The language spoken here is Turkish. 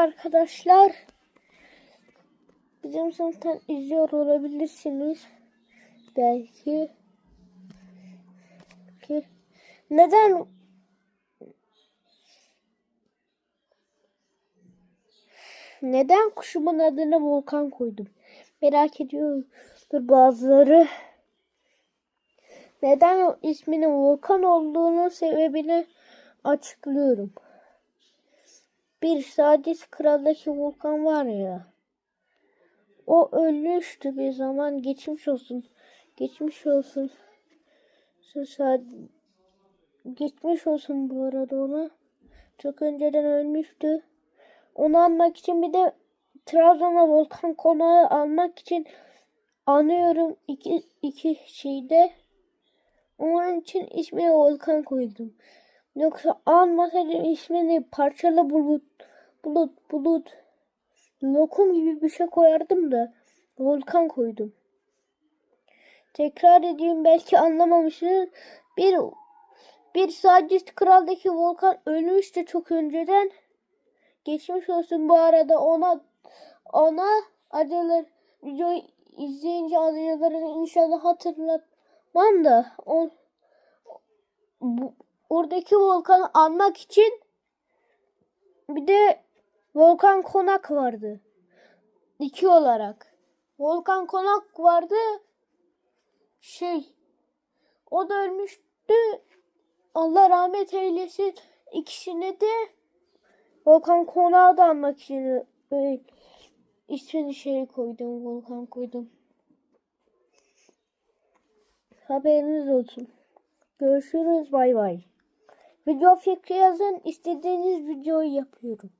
arkadaşlar. Bizim sınıftan izliyor olabilirsiniz. Belki. Ki neden neden kuşumun adını Volkan koydum? Merak ediyordur bazıları. Neden isminin Volkan olduğunun sebebini açıklıyorum. Bir Sadis Kral'daki Volkan var ya. O ölmüştü bir zaman. Geçmiş olsun. Geçmiş olsun. Sad Geçmiş olsun bu arada ona. Çok önceden ölmüştü. Onu almak için bir de Trabzon'a Volkan konağı almak için anıyorum iki, iki şeyde. Onun için ismini Volkan koydum. Yoksa almasaydım ismini parçalı bulut, bulut, bulut, lokum gibi bir şey koyardım da Volkan koydum. Tekrar edeyim belki anlamamışsınız. Bir bir Sadist Kral'daki Volkan ölmüştü çok önceden. Geçmiş olsun bu arada ona ona acılar videoyu izleyince acılarını inşallah hatırlatmam da o bu, oradaki volkanı anmak için bir de volkan konak vardı. İki olarak. Volkan konak vardı. Şey o da ölmüştü. Allah rahmet eylesin. İkisine de Volkan konağı da almak için böyle ismini şey koydum. Volkan koydum. Haberiniz olsun. Görüşürüz. Bay bay. Video fikri yazın. İstediğiniz videoyu yapıyorum.